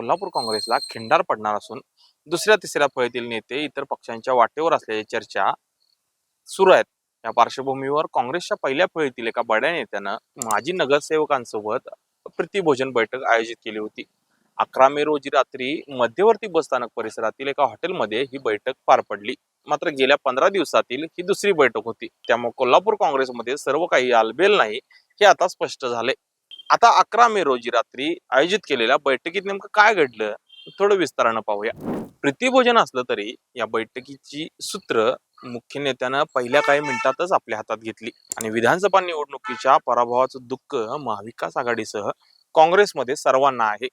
कोल्हापूर काँग्रेसला खिंडार पडणार असून दुसऱ्या तिसऱ्या फळीतील नेते इतर पक्षांच्या वाटेवर असल्याची चर्चा सुरू आहेत. या पार्श्वभूमीवर काँग्रेसच्या पहिल्या फळीतील एका बड्या नेत्यानं माजी नगरसेवकांसोबत प्रीतीभोजन बैठक आयोजित केली होती. अकरा मे रोजी रात्री मध्यवर्ती बसस्थानक परिसरातील एका हॉटेलमध्ये ही बैठक पार पडली. मात्र गेल्या पंधरा दिवसातील ही दुसरी बैठक होती. त्यामुळे कोल्हापूर काँग्रेसमध्ये सर्व काही आलबेल नाही हे आता स्पष्ट झाले. आता अकरा मे रोजी रात्री आयोजित केलेल्या बैठकीत नेमकं काय घडलं? थोडं विस्तारानं पाहूया. प्रीतीभोजन असलं तरी या बैठकीची सूत्र मुख्य नेत्यानं पहिल्या काही मिनिटातच आपल्या हातात घेतली आणि विधानसभा निवडणुकीच्या पराभवाचं दुःख महाविकास आघाडीसह काँग्रेसमध्ये सर्वांना आहे.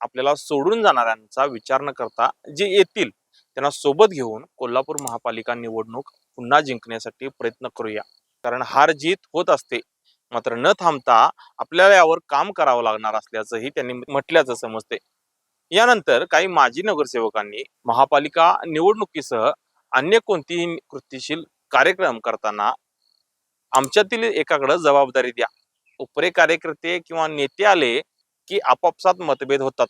आपल्याला सोडून जाणाऱ्यांचा विचार न करता जे येतील त्यांना सोबत घेऊन कोल्हापूर महापालिका निवडणूक पुन्हा जिंकण्यासाठी प्रयत्न करूया. कारण हार जीत होत असते. मात्र न थांबता आपल्याला यावर काम करावं लागणार असल्याचंही त्यांनी म्हटल्याचं समजते. यानंतर काही माजी नगरसेवकांनी महापालिका निवडणुकीसह अन्य कोणतीही कृतीशील कार्यक्रम करताना आमच्यातील एकाकडे जबाबदारी द्या. उपरे कार्यकर्ते किंवा नेते आले की आपापसात मतभेद होतात.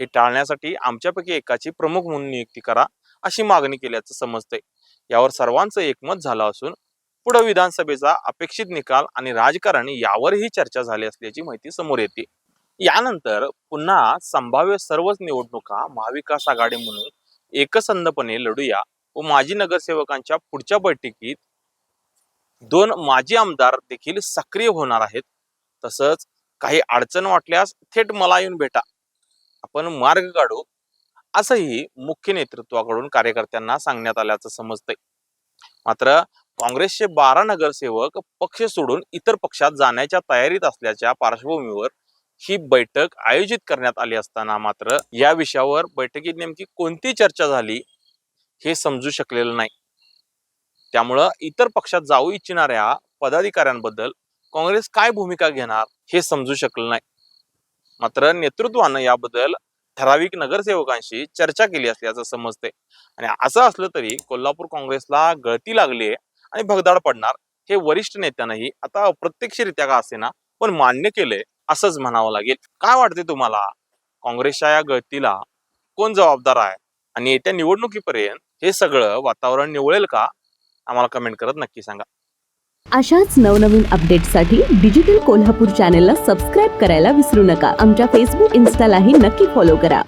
हे टाळण्यासाठी आमच्यापैकी एकाची प्रमुख म्हणून नियुक्ती करा अशी मागणी केल्याचं समजते. यावर सर्वांचं एकमत झालं असून पुढे विधानसभेचा अपेक्षित निकाल आणि राजकारण यावरही चर्चा झाली असल्याची माहिती समोर येते. यानंतर पुन्हा संभाव्य सर्वच निवडणुका महाविकास आघाडी म्हणून एकसंधपणे लढूया व माजी नगरसेवकांच्या पुढच्या बैठकीत दोन माजी आमदार देखील सक्रिय होणार आहेत. तसंच काही अडचण वाटल्यास थेट मला येऊन भेटा. आपण मार्ग काढू असंही मुख्य नेतृत्वाकडून कार्यकर्त्यांना सांगण्यात आल्याचं समजतंय. मात्र काँग्रेसचे बारा नगरसेवक पक्ष सोडून इतर पक्षात जाण्याच्या तयारीत असल्याच्या पार्श्वभूमीवर ही बैठक आयोजित करण्यात आली असताना मात्र या विषयावर बैठकीत नेमकी कोणती चर्चा झाली हे समजू शकलेलं नाही. त्यामुळं इतर पक्षात जाऊ इच्छिणाऱ्या पदाधिकाऱ्यांबद्दल काँग्रेस काय भूमिका घेणार हे समजू शकलं नाही. मात्र नेतृत्वानं याबद्दल ठराविक नगरसेवकांशी चर्चा केली असल्याचं समजते आणि असं असलं तरी कोल्हापूर काँग्रेसला गळती लागली आहे आणि भगदाड पडणार. हे वरिष्ठ नेत्यांनाही आता अप्रत्यक्षरित्या का असेना पण मान्य केलंय असंच म्हणावं लागेल. काय वाटते तुम्हाला? काँग्रेसच्या या गळतीला कोण जबाबदार आहे? आणि येत्या निवडणुकीपर्यंत हे सगळं वातावरण निवळेल का? आम्हाला कमेंट करत नक्की सांगा. अशाच नवनवीन अपडेट्ससाठी डिजिटल कोल्हापूर चॅनेलला सबस्क्राईब करायला विसरू नका. आमच्या फेसबुक इन्स्टालाही नक्की फॉलो करा.